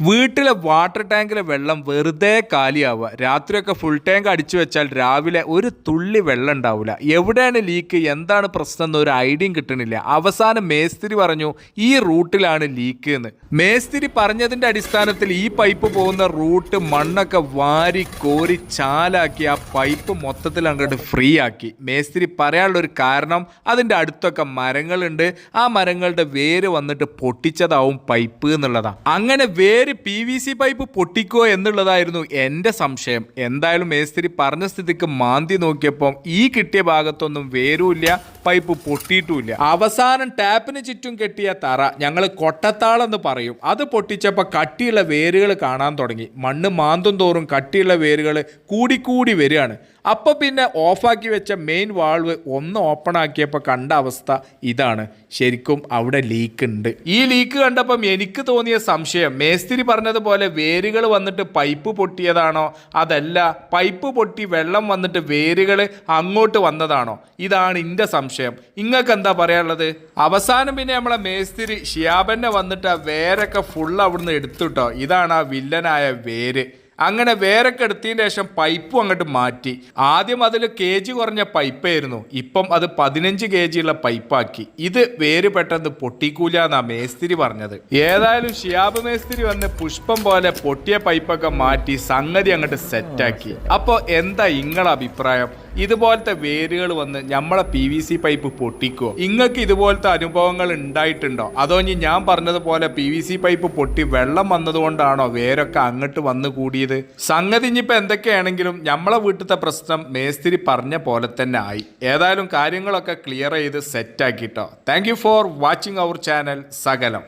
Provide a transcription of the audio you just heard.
വീട്ടിലെ വാട്ടർ ടാങ്കിലെ വെള്ളം വെറുതെ കാലിയാവുക. രാത്രിയൊക്കെ ഫുൾ ടാങ്ക് അടിച്ചു വെച്ചാൽ രാവിലെ ഒരു തുള്ളി വെള്ളം ഉണ്ടാവില്ല എവിടെയാണ് ലീക്ക് എന്താണ് പ്രശ്നം എന്ന് ഒരു ഐഡിയയും കിട്ടണില്ല. അവസാനം മേസ്തിരി പറഞ്ഞു ഈ റൂട്ടിലാണ് ലീക്ക് എന്ന് മേസ്തിരി പറഞ്ഞതിന്റെ അടിസ്ഥാനത്തിൽ ഈ പൈപ്പ് പോകുന്ന റൂട്ട് മണ്ണൊക്കെ വാരി കോരി ചാലാക്കി ആ പൈപ്പ് മൊത്തത്തിൽ അങ്ങോട്ട് ഫ്രീ ആക്കി. മേസ്തിരി പറയാനുള്ള ഒരു കാരണം അതിന്റെ അടുത്തൊക്കെ മരങ്ങളുണ്ട്. ആ മരങ്ങളുടെ വേര് വന്നിട്ട് പൊട്ടിച്ചതാവും പൈപ്പ് എന്നുള്ളതാണ് അങ്ങനെ വേര് പി വി സി പൈപ്പ് പൊട്ടിക്കോ എന്നുള്ളതായിരുന്നു എന്റെ സംശയം. എന്തായാലും മേസ്തിരി പറഞ്ഞ സ്ഥിതിക്ക് മാന്തി നോക്കിയപ്പോൾ ഈ കിട്ടിയ ഭാഗത്തൊന്നും വേരുമില്ല പൈപ്പ് പൊട്ടിയിട്ടുമില്ല അവസാനം ടാപ്പിന് ചുറ്റും കെട്ടിയ തറ ഞങ്ങൾ കൊട്ടത്താളെന്ന് പറയും. അത് പൊട്ടിച്ചപ്പോൾ കട്ടിയുള്ള വേരുകൾ കാണാൻ തുടങ്ങി. മണ്ണ് മാന്തും തോറും കട്ടിയുള്ള വേരുകൾ കൂടിക്കൂടി വരികയാണ്. അപ്പോൾ പിന്നെ ഓഫാക്കി വെച്ച മെയിൻ വാൾവ് ഒന്ന് ഓപ്പൺ ആക്കിയപ്പോൾ കണ്ട അവസ്ഥ ഇതാണ്. ശരിക്കും അവിടെ ലീക്ക് ഉണ്ട്. ഈ ലീക്ക് കണ്ടപ്പം എനിക്ക് തോന്നിയ സംശയം മേസ്തിരി പറഞ്ഞതുപോലെ വേരുകൾ വന്നിട്ട് പൈപ്പ് പൊട്ടിയതാണോ? അതല്ല പൈപ്പ് പൊട്ടി വെള്ളം വന്നിട്ട് വേരുകൾ അങ്ങോട്ട് വന്നതാണോ? ഇതാണ് എന്റെ സംശയം. നിങ്ങൾക്ക് എന്താ പറയാനുള്ളത്? അവസാനം പിന്നെ നമ്മളെ മേസ്തിരി ഷിയാബന്നെ വന്നിട്ട് ആ വേരൊക്കെ ഫുൾ അവിടുന്ന് എടുത്തുട്ടോ. ഇതാണ് ആ വില്ലനായ വേര്. അങ്ങനെ വേരൊക്കെ എടുത്തതിന് ശേഷം പൈപ്പും അങ്ങോട്ട് മാറ്റി. ആദ്യം അതിൽ കെ ജി കുറഞ്ഞ പൈപ്പായിരുന്നു. ഇപ്പം അത് പതിനഞ്ച് കെ ജി ഉള്ള പൈപ്പാക്കി. ഇത് വേര് പെട്ടെന്ന് പൊട്ടിക്കൂല എന്നാ മേസ്തിരി പറഞ്ഞത്. ഏതായാലും ഷിയാബ് മേസ്തിരി വന്ന് പുഷ്പം പോലെ പൊട്ടിയ പൈപ്പൊക്കെ മാറ്റി സംഗതി അങ്ങോട്ട് സെറ്റാക്കി അപ്പോൾ എന്താ ഇങ്ങളെ അഭിപ്രായം? ഇതുപോലത്തെ വേരുകൾ വന്ന് നമ്മളെ പി വി സി പൈപ്പ് പൊട്ടിക്കോ? നിങ്ങൾക്ക് ഇതുപോലത്തെ അനുഭവങ്ങൾ ഉണ്ടായിട്ടുണ്ടോ? അതോ ഇനി ഞാൻ പറഞ്ഞതുപോലെ പി വി സി പൈപ്പ് പൊട്ടി വെള്ളം വന്നതുകൊണ്ടാണോ വേരൊക്കെ അങ്ങോട്ട് വന്നു കൂടിയത്? സംഗതി ഇനിയിപ്പോൾ എന്തൊക്കെയാണെങ്കിലും നമ്മളെ വീട്ടിലത്തെ പ്രശ്നം മേസ്തിരി പറഞ്ഞ പോലെ തന്നെ ആയി. ഏതായാലും കാര്യങ്ങളൊക്കെ ക്ലിയർ ചെയ്ത് സെറ്റാക്കിട്ടോ thank you for watching our channel Sakalam.